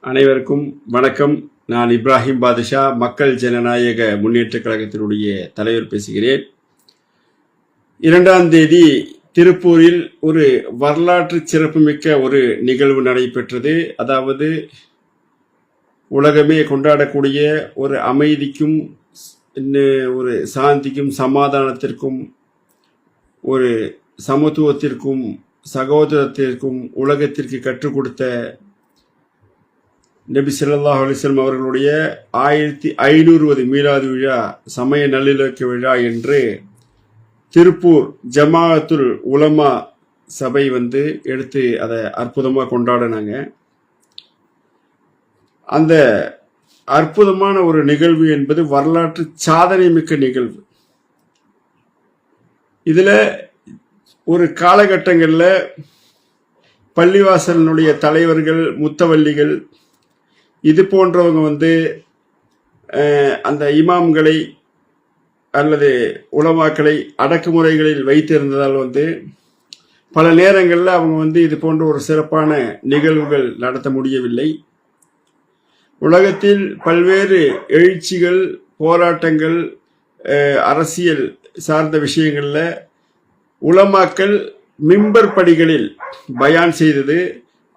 அனைவருக்கும் வணக்கம். நான் இப்ராஹிம் பாதுஷா மக்கள் ஜனநாயக முன்னேற்றக் கழகத்தினுடைய தலைவர் பேசுகிறேன். இரண்டாம் தேதி திருப்பூரில் ஒரு வரலாற்று சிறப்புமிக்க ஒரு நிகழ்வு நடைபெற்றது. அதாவது உலகமே கொண்டாடக்கூடிய ஒரு அமைதிக்கும் ஒரு சாந்திக்கும் சமாதானத்திற்கும் ஒரு சமத்துவத்திற்கும் சகோதரத்திற்கும் உலகத்திற்கு கற்றுக் கொடுத்த நபி ஸல்லல்லாஹு அலிஸ்லம் அவர்களுடைய ஆயிரத்தி ஐநூறுவது மீலாது விழா சமய நல்லிலக்க விழா என்று திருப்பூர் ஜமாஅத்துல் உலமா சபை வந்து எடுத்து அதை அற்புதமாக கொண்டாடினாங்க. அந்த அற்புதமான ஒரு நிகழ்வு என்பது வரலாற்று சாதனை மிக்க நிகழ்வு. இதில் ஒரு காலகட்டங்களில் பள்ளிவாசலினுடைய தலைவர்கள் முத்தவல்லிகள் இது போன்றவங்க வந்து அந்த இமாம்களை அல்லது உலமாக்களை அடக்குமுறைகளில் வைத்திருந்ததால் வந்து பல நேரங்களில் அவங்க வந்து இது போன்ற ஒரு சிறப்பான நிகழ்வுகள் நடத்த முடியவில்லை. உலகத்தில் பல்வேறு எழுச்சிகள் போராட்டங்கள் அரசியல் சார்ந்த விஷயங்களில் உளமாக்கள் மிம்பர் படிகளில் பயான் செய்தது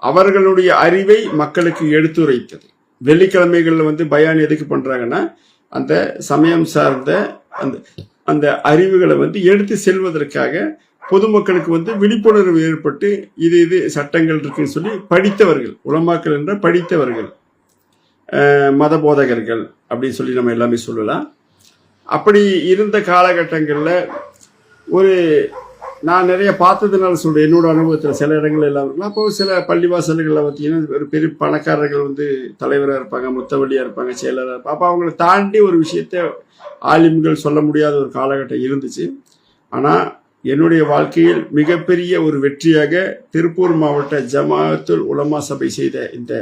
அவர்களுடைய அறிவை மக்களுக்கு எடுத்துரைத்தது. வெள்ளிக்கிழமைகளில் வந்து பயான் எதுக்கு பண்ணுறாங்கன்னா அந்த சமயம் சார்ந்த அந்த அந்த அறிவுகளை வந்து எடுத்து செல்வதற்காக பொதுமக்களுக்கு வந்து விழிப்புணர்வு ஏற்பட்டு இது இது சட்டங்கள் இருக்குன்னு சொல்லி படித்தவர்கள் உலமாக்கள் என்ற படித்தவர்கள் மத போதகர்கள் அப்படின்னு சொல்லி நம்ம எல்லாமே சொல்லலாம். அப்படி இருந்த காலகட்டங்களில் ஒரு நான் நிறைய பார்த்ததுனால சொல்கிறேன் என்னோட அனுபவத்தில் சில இடங்கள் எல்லாம் இருக்கலாம். அப்போ சில பள்ளிவாசல்களில் பார்த்தீங்கன்னா ஒரு பெரிய பணக்காரர்கள் வந்து தலைவராக இருப்பாங்க முத்தவள்ளியாக இருப்பாங்க செயலராக இருப்பாங்க. அப்போ அவங்கள தாண்டி ஒரு விஷயத்த ஆலிம்கள் சொல்ல முடியாத ஒரு காலகட்டம் இருந்துச்சு. ஆனால் என்னுடைய வாழ்க்கையில் மிகப்பெரிய ஒரு வெற்றியாக திருப்பூர் மாவட்ட ஜமாஅத்துல் உலமா சபை செய்த இந்த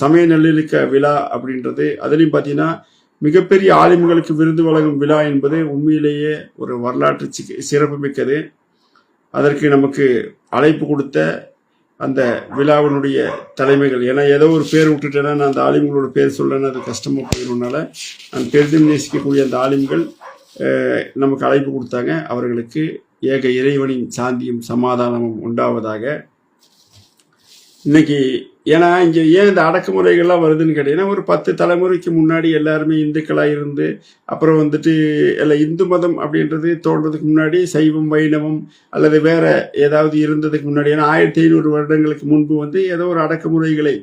சமய நல்லிணக்க விழா அப்படின்றது அதுலேயும் பார்த்தீங்கன்னா மிகப்பெரிய ஆலிம்களுக்கு விருந்து வழங்கும் விழா என்பது உண்மையிலேயே ஒரு வரலாற்று சி- சிறப்புமிக்கது. அதற்கு நமக்கு அழைப்பு கொடுத்த அந்த விழாவினுடைய தலைமைகள் ஏன்னா ஏதோ ஒரு பேர் விட்டுட்டேன்னா நான் அந்த ஆலிம்களோட பேர் சொல்லணும்னு அது கஷ்டமாக போயிடும்னால நான் பெரிதும் நேசிக்கக்கூடிய அந்த ஆலிம்கள் நமக்கு அழைப்பு கொடுத்தாங்க. அவர்களுக்கு ஏக இறைவனின் சாந்தியும் சமாதானமும் உண்டாவதாக. இன்னைக்கு ஏன்னா இங்கே ஏன் இந்த அடக்குமுறைகள்லாம் வருதுன்னு கேட்டீங்கன்னா ஒரு பத்து தலைமுறைக்கு முன்னாடி எல்லாருமே இந்துக்களாக இருந்து அப்புறம் வந்துட்டு இல்லை இந்து மதம் அப்படின்றது தோன்றதுக்கு முன்னாடி சைவம் வைணவம் அல்லது வேற ஏதாவது இருந்ததுக்கு முன்னாடி ஏன்னா ஆயிரத்தி ஐநூறு வருடங்களுக்கு முன்பு வந்து ஏதோ ஒரு அடக்குமுறைகளை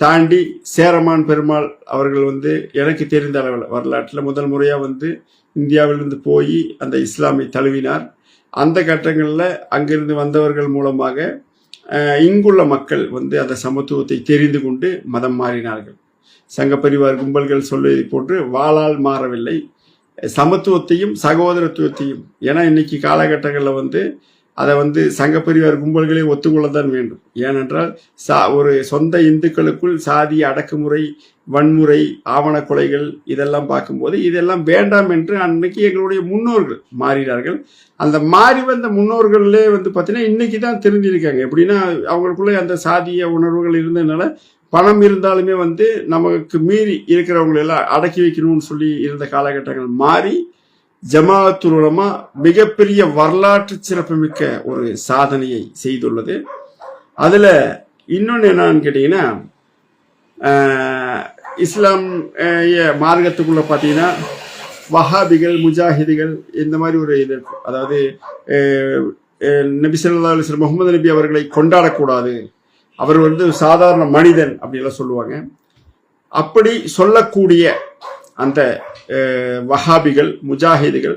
தாண்டி சேரமான் பெருமாள் அவர்கள் வந்து எனக்கு தெரிந்த அளவில் வரலாற்றில் முதல் முறையாக வந்து இந்தியாவிலிருந்து போய் அந்த இஸ்லாமை தழுவினார். அந்த கட்டங்களில் அங்கிருந்து வந்தவர்கள் மூலமாக இங்குள்ள மக்கள் வந்து அந்த சமத்துவத்தை தெரிந்து கொண்டு மதம் மாறினார்கள். சங்கப்பரிவார் கும்பல்கள் சொல்வதை போன்று வாளால் மாறவில்லை. சமத்துவத்தையும் சகோதரத்துவத்தையும். ஏன்னா இன்னைக்கு காலகட்டங்களில் வந்து அதை வந்து சங்கப்பரிவார் கும்பல்களே ஒத்துக்கொள்ளத்தான் வேண்டும். ஏனென்றால் சா ஒரு சொந்த இந்துக்களுக்குள் சாதி அடக்குமுறை வன்முறை ஆவண கொலைகள் இதெல்லாம் பார்க்கும்போது இதெல்லாம் வேண்டாம் என்று அன்னைக்கு எங்களுடைய முன்னோர்கள் மாறினார்கள். அந்த மாறி வந்த முன்னோர்களே வந்து பார்த்தீங்கன்னா இன்னைக்கு தான் தெரிஞ்சிருக்காங்க. எப்படின்னா அவங்களுக்குள்ளே அந்த சாதிய உணர்வுகள் இருந்ததுனால பணம் இருந்தாலுமே வந்து நமக்கு மீறி இருக்கிறவங்களை எல்லாம் அடக்கி வைக்கணும்னு சொல்லி இருந்த காலகட்டங்கள் மாறி ஜமாத்துலமா மிகப்பெரிய வரலாற்று சிறப்புமிக்க ஒரு சாதனையை செய்துள்ளது. அதுல இன்னொன்று என்னன்னு கேட்டீங்கன்னா இஸ்லாம் மார்க்கத்துக்குள்ள பார்த்தீங்கன்னா வஹாபிகள் முஜாஹிதுகள் இந்த மாதிரி ஒரு இது அதாவது நபி சொல்லா அலைஹி முகமது நபி அவர்களை கொண்டாடக்கூடாது. அவர் வந்து சாதாரண மனிதன் அப்படின்லாம் சொல்லுவாங்க. அப்படி சொல்லக்கூடிய அந்த வஹாபிகள் முஜாஹிதுகள்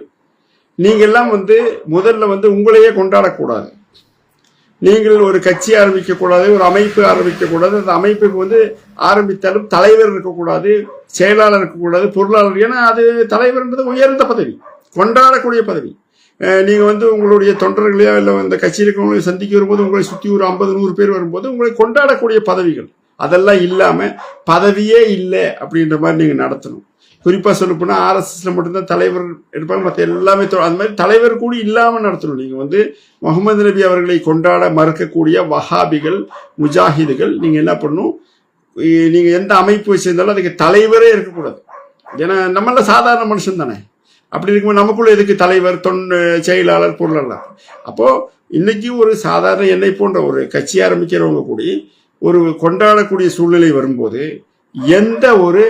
நீங்கள்லாம் வந்து முதல்ல வந்து உங்களையே கொண்டாடக்கூடாது. நீங்கள் ஒரு கட்சி ஆரம்பிக்கக்கூடாது ஒரு அமைப்பு ஆரம்பிக்கக்கூடாது அந்த அமைப்புக்கு வந்து ஆரம்பித்தாலும் தலைவர் இருக்கக்கூடாது செயலாளர் இருக்கக்கூடாது பொருளாளர் ஏன்னா அது தலைவர்ன்றது உயர்ந்த பதவி கொண்டாடக்கூடிய பதவி. நீங்கள் வந்து உங்களுடைய தொண்டர்களையோ இல்லை இந்த கட்சியில் இருக்கிறவங்களையும் சந்திக்க வரும்போது உங்களை சுற்றி ஒரு ஐம்பது நூறு பேர் வரும்போது உங்களை கொண்டாடக்கூடிய பதவிகள். அதெல்லாம் இல்லாமல் பதவியே இல்லை அப்படின்ற மாதிரி நீங்கள் நடத்தணும். குறிப்பாக சொல்ல போனா ஆர்எஸ்எஸ்ல மட்டும்தான் தலைவர் இருப்பாங்க மற்ற எல்லாமே அந்த மாதிரி தலைவர் கூட இல்லாமல் நடத்தணும். நீங்கள் வந்து முகமது நபி அவர்களை கொண்டாட மறுக்கக்கூடிய வஹாபிகள் முஜாஹிதுகள் நீங்கள் என்ன பண்ணணும்? நீங்கள் எந்த அமைப்பு சேர்ந்தாலும் அதுக்கு தலைவரே இருக்கக்கூடாது. ஏன்னா நம்மள சாதாரண மனுஷன் தானே. அப்படி இருக்கும்போது நமக்குள்ள எதுக்கு தலைவர் தொன் செயலாளர் பொருளாளர்? அப்போது இன்னைக்கு ஒரு சாதாரண என்னை போன்ற ஒரு கட்சி ஆரம்பிக்கிறவங்க கூட ஒரு கொண்டாடக்கூடிய சூழ்நிலை வரும்போது எந்த ஒரு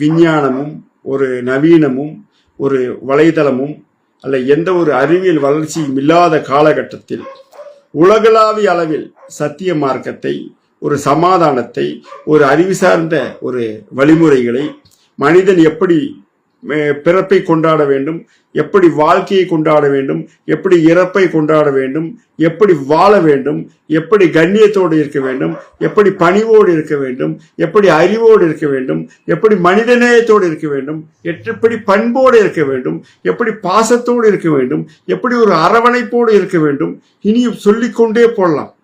விஞ்ஞானமும் ஒரு நவீனமும் ஒரு வலைதளமும் அல்ல எந்த ஒரு அறிவியல் வளர்ச்சியும் இல்லாத காலகட்டத்தில் உலகளாவிய அளவில் சத்திய மார்க்கத்தை ஒரு சமாதானத்தை ஒரு அறிவு சார்ந்த ஒரு வழிமுறைகளை மனிதன் எப்படி பிறப்பை கொண்டாட வேண்டும். எப்படி வாழ்க்கையை கொண்டாட வேண்டும்? எப்படி இறப்பை கொண்டாட வேண்டும்? எப்படி வாழ வேண்டும்? எப்படி கண்ணியத்தோடு இருக்க வேண்டும்? எப்படி பணிவோடு இருக்க வேண்டும்? எப்படி அறிவோடு இருக்க வேண்டும்? எப்படி மனிதநேயத்தோடு இருக்க வேண்டும்? எப்படி பண்போடு இருக்க வேண்டும்? எப்படி பாசத்தோடு இருக்க வேண்டும்? எப்படி ஒரு அரவணைப்போடு இருக்க வேண்டும்? இனியும் சொல்லிக்கொண்டே போடலாம்.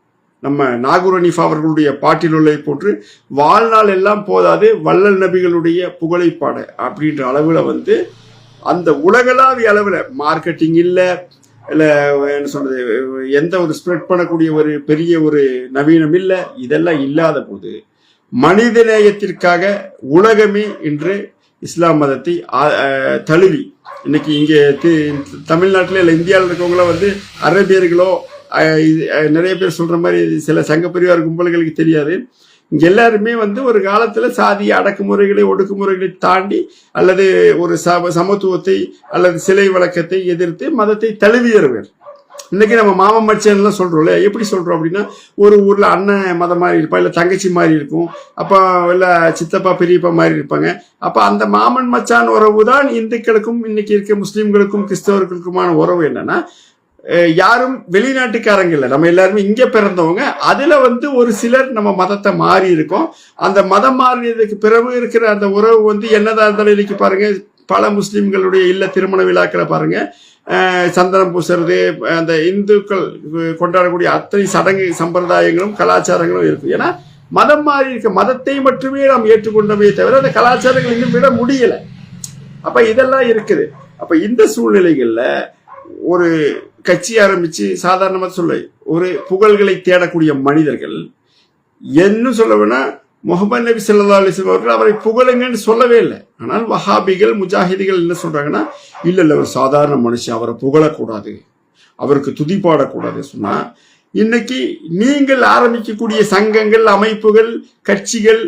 நம்ம நாகூர் அனிஃபா அவர்களுடைய பாட்டில் உள்ளதை போன்று வாழ்நாள் எல்லாம் போதாது வள்ளல் நபிகளுடைய புகழை பாட அப்படின்ற அளவில் வந்து அந்த உலகளாவிய அளவில் மார்க்கெட்டிங் இல்லை இல்லை என்ன சொல்றது எந்த ஒரு ஸ்ப்ரெட் பண்ணக்கூடிய ஒரு பெரிய ஒரு நவீனம் இல்லை இதெல்லாம் இல்லாத போது மனிதநேயத்திற்காக உலகமே இன்று இஸ்லாம் மதத்தை தழுவி. இன்னைக்கு இங்கே தமிழ்நாட்டில் இல்லை இந்தியாவில் இருக்கவங்களாம் வந்து அரேபியர்களோ இது, நிறைய பேர் சொல்ற மாதிரி சில சங்க பரிவார கும்பல்களுக்கு தெரியாது. இங்க எல்லாருமே வந்து ஒரு காலத்துல சாதிய அடக்குமுறைகளை ஒடுக்குமுறைகளை தாண்டி அல்லது ஒரு சம சமத்துவத்தை அல்லது சிலை வழக்கத்தை எதிர்த்து மதத்தை தழுவியவர் இன்னைக்கு நம்ம மாமன் மச்சன்லாம் சொல்றோம்ல எப்படி சொல்றோம் அப்படின்னா ஒரு ஊர்ல அண்ணன் மதம் மாதிரி இருப்பான் இல்ல தங்கச்சி மாதிரி இருக்கும் அப்ப இல்ல சித்தப்பா பெரியப்பா மாதிரி இருப்பாங்க. அப்ப அந்த மாமன் மச்சான் உறவு தான் இந்துக்களுக்கும் இன்னைக்கு இருக்க முஸ்லீம்களுக்கும் கிறிஸ்தவர்களுக்குமான உறவு என்னன்னா யாரும் வெளிநாட்டுக்காரங்க இல்லை. நம்ம எல்லாருமே இங்கே பிறந்தவங்க. அதில் வந்து ஒரு சிலர் நம்ம மதத்தை மாறி இருக்கோம். அந்த மதம் மாறியதுக்கு பிறகு இருக்கிற அந்த உறவு வந்து என்னதான் இருந்தாலும் இன்னைக்கு பாருங்க பல முஸ்லீம்களுடைய இல்ல திருமண விழாக்களை பாருங்க. சந்தனம் பூசுறது அந்த இந்துக்கள் கொண்டாடக்கூடிய அத்தனை சடங்கு சம்பிரதாயங்களும் கலாச்சாரங்களும் இருக்கு. ஏன்னா மதம் மாறி இருக்க மதத்தை மட்டுமே நாம் ஏற்றுக்கொண்டமே தவிர அந்த கலாச்சாரங்கள் இன்னும் விட முடியலை. அப்போ இதெல்லாம் இருக்குது. அப்போ இந்த சூழ்நிலைகளில் ஒரு கட்சி ஆரம்பிச்சு சாதாரணமாக சொல்ல. ஒரு புகழ்களை தேடக்கூடிய மனிதர்கள் என்ன சொல்ல வேணா முகமது நபி சல்லா அலைஹி அவர்கள் அவரை புகழுங்கன்னு சொல்லவே இல்லை. ஆனால் வஹாபிகள் முஜாஹிதிகள் என்ன சொல்றாங்கன்னா இல்லை இல்லை ஒரு சாதாரண மனுஷன் அவரை புகழக்கூடாது. அவருக்கு துதி பாடக்கூடாது சொன்னா இன்னைக்கு நீங்கள் ஆரம்பிக்கக்கூடிய சங்கங்கள் அமைப்புகள் கட்சிகள்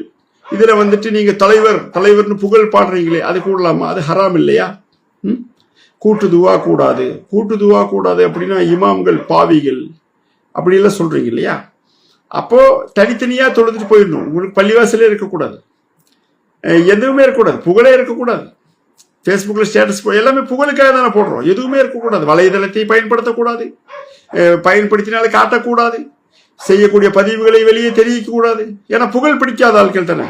இதுல வந்துட்டு நீங்க தலைவர் தலைவர்னு புகழ் பாடுறீங்களே அது கூடலாமா? அது ஹராம் இல்லையா? ம்? கூட்டு துவா கூடாது கூட்டு துவா கூடாது அப்படின்னா இமாம்கள் பாவிகள் அப்படிலாம் சொல்றீங்க இல்லையா? அப்போ தனித்தனியா தொழுதுட்டு போயிடணும். உங்களுக்கு பள்ளிவாசலே இருக்கக்கூடாது. எதுவுமே இருக்கக்கூடாது. புகழே இருக்கக்கூடாது. ஃபேஸ்புக்கில் ஸ்டேட்டஸ் எல்லாமே புகழுக்காக தானே போடுறோம். எதுவுமே இருக்கக்கூடாது. வலைதளத்தை பயன்படுத்தக்கூடாது. அஹ் பயன்படுத்தினால காட்டக்கூடாது. செய்யக்கூடிய பதிவுகளை வெளியே தெரிவிக்கக்கூடாது. ஏன்னா புகழ் பிடிக்காத ஆட்கள் தானே.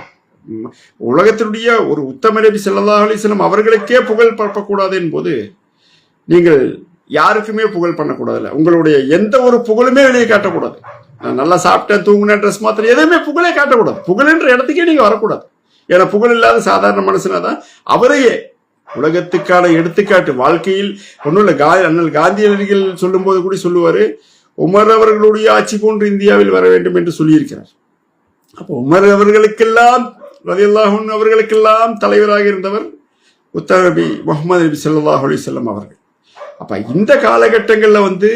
உலகத்தினுடைய ஒரு உத்தம நபி ஸல்லல்லாஹு அலைஹி அவர்களுக்கே புகழ் பரப்பக்கூடாது என்போது நீங்கள் யாருக்குமே புகழ் பண்ணக்கூடாதுல்ல. உங்களுடைய எந்த ஒரு புகழுமே வெளியே காட்டக்கூடாது. நான் நல்லா சாப்பிட்டேன் தூங்கினேன் ட்ரெஸ் மாத்திரம் எதுவுமே புகழே காட்டக்கூடாது. புகழ்ன்ற இடத்துக்கே நீங்கள் வரக்கூடாது. ஏன்னா புகழ் இல்லாத சாதாரண மனுஷனா தான் அவரையே உலகத்துக்கான எடுத்துக்காட்டு வாழ்க்கையில் ஒன்றும் இல்லை கா அண்ணல் காந்தியடிகள் சொல்லும்போது கூட சொல்லுவார் உமர் அவர்களுடைய ஆட்சி போன்று இந்தியாவில் வர வேண்டும் என்று சொல்லியிருக்கிறார். அப்போ உமர் அவர்களுக்கெல்லாம் ரலியல்லாஹு அவர்களுக்கெல்லாம் தலைவராக இருந்தவர் உத்தரபி முகமது நபி சல்லாஹ் அலி செல்லம் அவர்கள். அப்ப இந்த காலகட்டங்கள்ல வந்து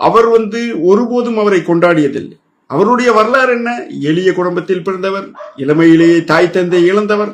அவர் வந்து ஒருபோதும் அவரை கொண்டாடியதில்லை. அவருடைய வரலாறு என்ன? எளிய குடும்பத்தில் பிறந்தவர் இளமையிலேயே தாய் தந்தை இழந்தவர்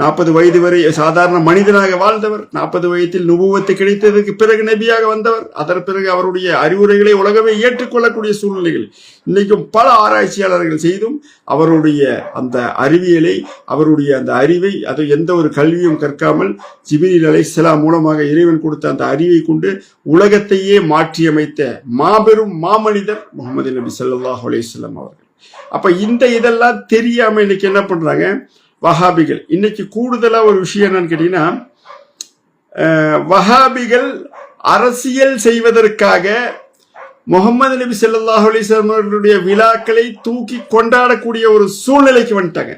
நாற்பது வயது வரை சாதாரண மனிதனாக வாழ்ந்தவர் நாற்பது வயதில் நுபுவத்து கிடைத்ததற்கு பிறகு நபியாக வந்தவர் அதன் பிறகு அவருடைய அறிவுரைகளை உலகமே ஏற்றுக்கொள்ளக்கூடிய சூழ்நிலைகள். இன்னைக்கும் பல ஆராய்ச்சியாளர்கள் செய்தும் அவருடைய அந்த அறிவியலை அவருடைய அந்த அறிவை அது எந்த ஒரு கல்வியும் கற்காமல் ஜிபிரில் சிலா மூலமாக இறைவன் கொடுத்த அந்த அறிவை கொண்டு உலகத்தையே மாற்றியமைத்த மாபெரும் மாமனிதர் முகமது நபி சல்லாஹ் அலைஹி அவர்கள். அப்ப இந்த இதெல்லாம் தெரியாம இன்னைக்கு என்ன பண்றாங்க? வஹாபிகள். இன்னைக்கு கூடுதலா ஒரு விஷயம் என்னன்னு கேட்டீங்கன்னா வஹாபிகள் அரசியல் செய்வதற்காக முகமது நபி ஸல்லல்லாஹு அலைஹி அவர்களுடைய விழாக்களை தூக்கி கொண்டாடக்கூடிய ஒரு சூழ்நிலைக்கு வந்துட்டாங்க.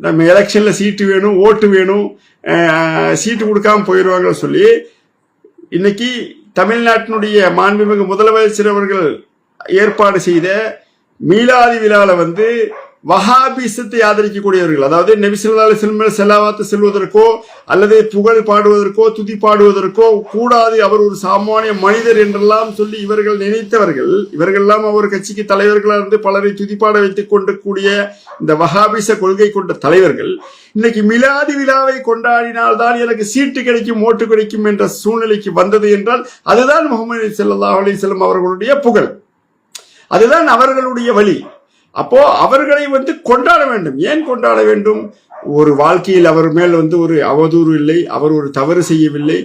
நம்ம எலெக்ஷன்ல சீட்டு வேணும் ஓட்டு வேணும் சீட்டு கொடுக்காம போயிடுவாங்கன்னு சொல்லி இன்னைக்கு தமிழ்நாட்டினுடைய மாண்புமிகு முதலமைச்சர் அவர்கள் ஏற்பாடு செய்த மீலாதி விழாவில் வந்து வஹாபிசத்தை ஆதரிக்கக்கூடியவர்கள் அதாவது நபிசுல்லா செல்மல் செலாவாத்து செல்வதற்கோ அல்லது புகழ் பாடுவதற்கோ துதி பாடுவதற்கோ கூடாது அவர் ஒரு சாமானிய மனிதர் என்றெல்லாம் சொல்லி இவர்கள் நினைத்தவர்கள் இவர்கள்லாம் அவர் கட்சிக்கு தலைவர்களாக இருந்து பலரை துதிப்பாட வைத்துக் கொண்டு கூடிய இந்த வஹாபிச கொள்கை கொண்ட தலைவர்கள் இன்னைக்கு மிலாதி விழாவை கொண்டாடினால்தான் எனக்கு சீட்டு கிடைக்கும் ஓட்டு கிடைக்கும் என்ற சூழ்நிலைக்கு வந்தது என்றால் அதுதான் முகமது ஸல்லல்லாஹு அலைஹி வஸல்லம் அவர்களுடைய புகழ். அதுதான் அவர்களுடைய வழி. அப்போ அவர்களை வந்து கொண்டாட வேண்டும். ஏன் கொண்டாட வேண்டும்? ஒரு வாழ்க்கையில் அவர் மேல் வந்து ஒரு அவதூறு இல்லை அவர் ஒரு தவறு செய்யவில்லை.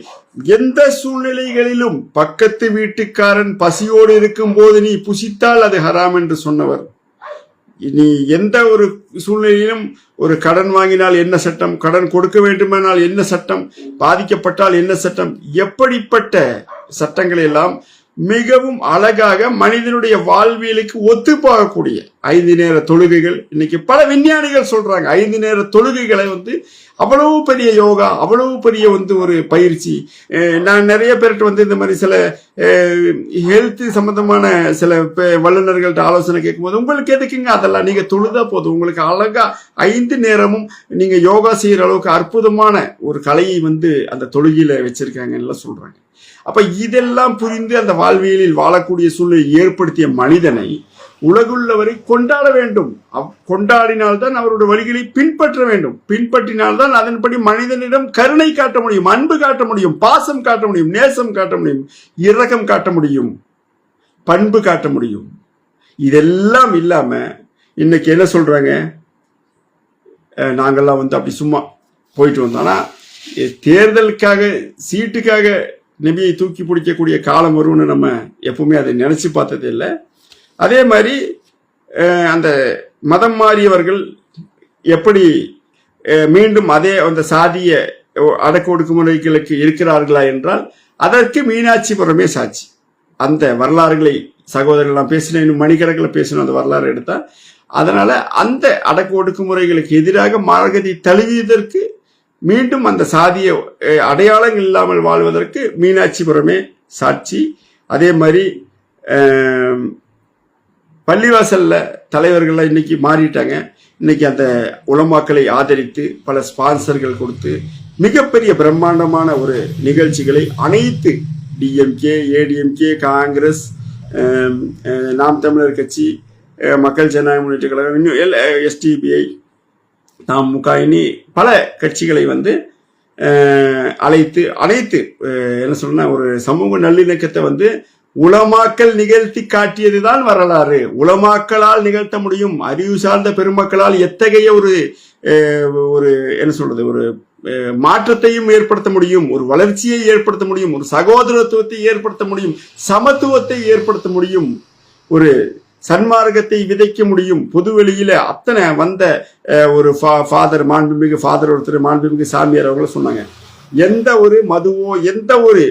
எந்த சூழ்நிலைகளிலும் பக்கத்து வீட்டுக்காரன் பசியோடு இருக்கும் போது நீ புசித்தால் அது ஹராம் என்று சொன்னவர். நீ எந்த ஒரு சூழ்நிலையிலும் ஒரு கடன் வாங்கினால் என்ன சட்டம்? கடன் கொடுக்க வேண்டுமானால் என்ன சட்டம்? பாதிக்கப்பட்டால் என்ன சட்டம்? எப்படிப்பட்ட சட்டங்களை எல்லாம் மிகவும் அழகாக மனிதனுடைய வாழ்வியலுக்கு ஒத்து போகக்கூடிய ஐந்து நேர தொழுகைகள். இன்னைக்கு பல விஞ்ஞானிகள் சொல்றாங்க ஐந்து நேர தொழுகைகளை வந்து அவ்வளவு பெரிய யோகா அவ்வளவு பெரிய வந்து ஒரு பயிற்சி. நான் நிறைய பேர்கிட்ட வந்து இந்த மாதிரி சில ஹெல்த் சம்பந்தமான சில வல்லுநர்கள்ட்ட ஆலோசனை கேட்கும்போது உங்களுக்கு எதுக்குங்க அதெல்லாம்? நீங்க தொழுதா போதும். உங்களுக்கு அழகா ஐந்து நேரமும் நீங்க யோகா செய்யற அளவுக்கு அற்புதமான ஒரு கலையை வந்து அந்த தொழுகையில வச்சிருக்காங்கன்னு சொல்றாங்க. அப்ப இதெல்லாம் புரிந்து அந்த வாழ்வியலில் வாழக்கூடிய சூழ்நிலை ஏற்படுத்திய மனிதனை உலகுள்ளவரை கொண்டாட வேண்டும். கொண்டாடினால்தான் அவருடைய வழிகளை பின்பற்ற வேண்டும். பின்பற்றினால்தான் அதன்படி மனிதனிடம் கருணை காட்ட முடியும் அன்பு காட்ட முடியும் பாசம் காட்ட முடியும் நேசம் காட்ட முடியும் இரக்கம் காட்ட முடியும் பண்பு காட்ட முடியும். இதெல்லாம் இல்லாம இன்னைக்கு என்ன சொல்றாங்க? நாங்கள்லாம் வந்து அப்படி சும்மா போயிட்டு வந்தோம்னா தேர்தலுக்காக சீட்டுக்காக நபியை தூக்கி பிடிக்கக்கூடிய காலம் வரும்னு நம்ம எப்பவுமே அதை நினைச்சு பார்த்தது இல்லை. அதே மாதிரி அந்த மதம் மாறியவர்கள் எப்படி மீண்டும் அதே அந்த சாதிய அடக்கு ஒடுக்குமுறைகளுக்கு இருக்கிறார்களா என்றால் அதற்கு மீனாட்சிபுரமே சாட்சி. அந்த வரலாறுகளை சகோதரர்கள்லாம் பேசின இன்னும் மணிக்கணக்கில் பேசணும் அந்த வரலாறு எடுத்தால் அதனால அந்த அடக்கு ஒடுக்குமுறைகளுக்கு எதிராக மார்கதி தழுவியதற்கு மீண்டும் அந்த சாதிய அடையாளம் அடையாளங்கள் இல்லாமல் வாழ்வதற்கு மீனாட்சிபுரமே சாட்சி. அதே மாதிரி பள்ளிவாசலில் பள்ளிவாசல்ல தலைவர்கள்லாம் இன்னைக்கு மாறிட்டாங்க. இன்னைக்கு அந்த உலமாக்களை ஆதரித்து பல ஸ்பான்சர்கள் கொடுத்து மிகப்பெரிய பிரம்மாண்டமான ஒரு நிகழ்ச்சிகளை அனைத்து டிஎம்கே ஏடிஎம்கே காங்கிரஸ் நாம் தமிழர் கட்சி மக்கள் ஜனநாயக முன்னேற்ற கழகம் இன்னும் எல் எஸ்டிபிஐ தமுக இனி பல கட்சிகளை வந்து அழைத்து அழைத்து அனைத்து என்ன சொல்றேன்னா ஒரு சமூக நல்லிணக்கத்தை வந்து உலமாக்கல் நிகழ்த்தி காட்டியதுதான் வரலாறு. உளமாக்கலால் நிகழ்த்த முடியும். அறிவு சார்ந்த பெருமக்களால் எத்தகைய ஒரு ஒரு என்ன சொல்றது ஒரு மாற்றத்தையும் ஏற்படுத்த முடியும். ஒரு வளர்ச்சியை ஏற்படுத்த முடியும். ஒரு சகோதரத்துவத்தை ஏற்படுத்த முடியும். சமத்துவத்தை ஏற்படுத்த முடியும். ஒரு சன்மார்க்கத்தை விதைக்க முடியும். பொதுவெளியில அத்தனை வந்த ஒரு ஃபாதர் மாண்புமிகு ஃபாதர் ஒருத்தர் மாண்புமிகு சாமியார் அவங்களும் சொன்னாங்க. எந்த ஒரு மதுவோ எந்த ஒரு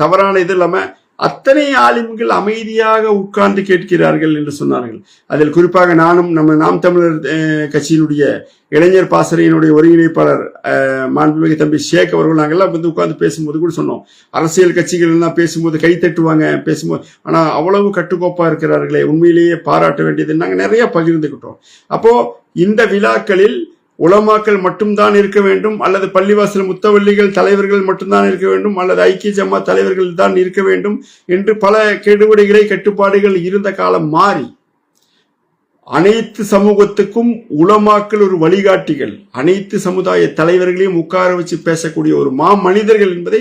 தவறான இது இல்லாமல் அத்தனை ஆலிம்கள் அமைதியாக உட்கார்ந்து கேட்கிறார்கள் என்று சொன்னார்கள். அதில் குறிப்பாக நானும் நம்ம நாம் தமிழர் கட்சியினுடைய இளைஞர் பாசறையினுடைய ஒருங்கிணைப்பாளர் மாண்புமிகு தம்பி ஷேக் அவர்கள் நாங்கள்லாம் வந்து உட்கார்ந்து பேசும்போது கூட சொன்னோம். அரசியல் கட்சிகள் எல்லாம் பேசும்போது கை தட்டுவாங்க பேசும்போது ஆனால் அவ்வளவு கட்டுக்கோப்பா இருக்கிறார்களே உண்மையிலேயே பாராட்ட வேண்டியது நாங்கள் நிறைய பகிர்ந்துக்கிட்டோம் அப்போ இந்த விழாக்களில் உலமாக்கள் மட்டும்தான் இருக்க வேண்டும் அல்லது பள்ளிவாசல் முத்தவள்ளிகள் தலைவர்கள் மட்டும்தான் இருக்க வேண்டும் அல்லது ஐக்கிய ஜமா தலைவர்கள் தான் இருக்க வேண்டும் என்று பல கெடுபடிகளை கட்டுப்பாடுகள் இருந்த காலம் மாறி அனைத்து சமூகத்துக்கும் உலமாக்கள் ஒரு வழிகாட்டிகள் அனைத்து சமுதாய தலைவர்களையும் உட்கார வச்சு பேசக்கூடிய ஒரு மா மனிதர்கள் என்பதை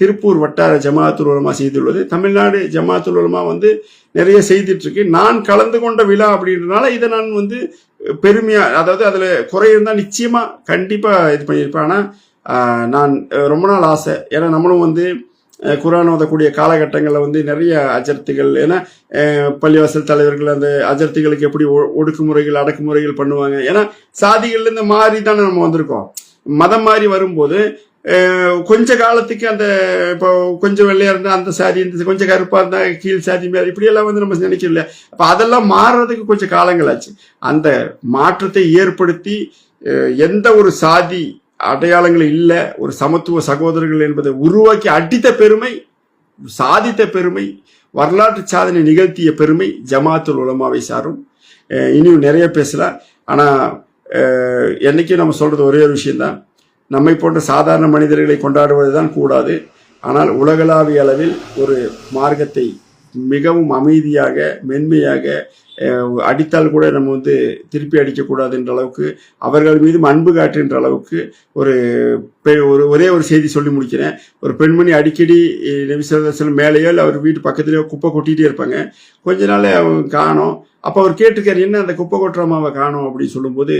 திருப்பூர் வட்டார ஜமாத்துல் உலமா செய்துள்ளது. தமிழ்நாடு ஜமாத்துல் உலமா வந்து நிறைய செய்துட்டு இருக்கு. நான் கலந்து கொண்ட விழா அப்படின்றனால இதை நான் வந்து பெருமையா அதாவது அதுல குறை இருந்தா நிச்சயமா கண்டிப்பா இது பண்ணியிருப்பேன். ஆனா நான் ரொம்ப நாள் ஆசை. ஏன்னா நம்மளும் வந்து குரான் ஓதக்கூடிய காலகட்டங்களில் வந்து நிறைய அஜர்த்திகள் ஏன்னா பள்ளிவாசல் தலைவர்கள் அந்த அஜர்த்திகளுக்கு எப்படி ஒ- ஒடுக்குமுறைகள் அடக்குமுறைகள் பண்ணுவாங்க. ஏன்னா சாதிகள்ல இருந்து மாறி தானே நம்ம வந்திருக்கோம். மதம் மாறி வரும்போது கொஞ்ச காலத்துக்கு அந்த இப்போ கொஞ்சம் வெள்ளையா இருந்தா அந்த சாதி இந்த கொஞ்சம் கருப்பா இருந்தா கீழ் சாதி மேல இப்படியெல்லாம் வந்து நம்ம நினைக்கல அப்ப அதெல்லாம் மாறுறதுக்கு கொஞ்சம் காலங்கள் ஆச்சு அந்த மாற்றத்தை ஏற்படுத்தி எந்த ஒரு சாதி அடையாளங்கள் இல்லை ஒரு சமத்துவ சகோதரர்கள் என்பதை உருவாக்கி அடித்த பெருமை சாதித்த பெருமை வரலாற்று சாதனை நிகழ்த்திய பெருமை ஜமாத்துல் உலமாவை சாரும். இனியும் நிறைய பேசலாம். ஆனால் என்னைக்கும் நம்ம சொல்கிறது ஒரே ஒரு விஷயம்தான். நம்மை போன்ற சாதாரண மனிதர்களை கொண்டாடுவது தான் கூடாது. ஆனால் உலகளாவிய அளவில் ஒரு மார்க்கத்தை மிகவும் அமைதியாக மென்மையாக அடித்தால் கூட நம்ம வந்து திருப்பி அடிக்கக்கூடாது என்ற அளவுக்கு அவர்கள் மீதும் அன்பு காட்டுகின்ற அளவுக்கு ஒரு பெ- ஒரு ஒரே ஒரு செய்தி சொல்லி முடிக்கிறேன். ஒரு பெண்மணி அடிக்கடி நபிசல்லம் மேலேயோ இல்லை அவர் வீட்டு பக்கத்துலேயோ குப்பை கொட்டிகிட்டே இருப்பாங்க. கொஞ்ச நாள் அவங்க காணோம். அப்போ அவர் கேட்டுக்கார் என்ன அந்த குப்பை கொட்டுற அம்மாவை காணோம்? அப்படின்னு சொல்லும்போது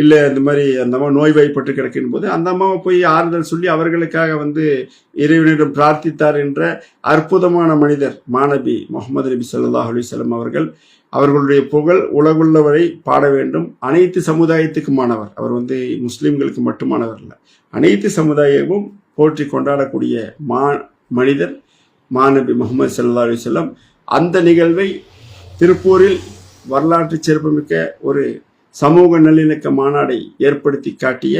இல்லை இந்த மாதிரி அந்த அம்மா நோய்வாய்ப்பட்டு கிடக்கும் போது அந்த அம்மாவை போய் ஆறுதல் சொல்லி அவர்களுக்காக வந்து இறைவனிடம் பிரார்த்தித்தார் என்ற அற்புதமான மனிதர் மாணவி முகமது நபி ஸல்லல்லாஹு அலிசல்லம் அவர்கள். அவர்களுடைய புகழ் உலகுள்ளவரை பாட வேண்டும். அனைத்து சமுதாயத்துக்குமானவர் அவர் வந்து முஸ்லீம்களுக்கு மட்டுமானவர் இல்லை. அனைத்து சமுதாயமும் போற்றி கொண்டாடக்கூடிய மா மனிதர் மாநபி முகமது சல்லா அலைஹி அந்த நிகழ்வை திருப்பூரில் வரலாற்று சிறப்புமிக்க ஒரு சமூக நல்லிணக்க மாநாடை ஏற்படுத்தி காட்டிய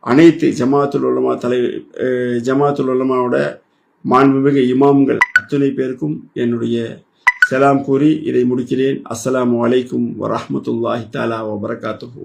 அனைத்து ஜமாத்துல் உலமா தலை ஜமாத்துல் உலமாவோட மாண்புமிகு இமாம்கள் அத்துணை பேருக்கும் என்னுடைய செலாம் கூறி இதை முடிக்கிறேன். அஸ்ஸலாமு அலைக்கும் வரமத்துல்லாஹி தாலா வபரகாத்துஹு.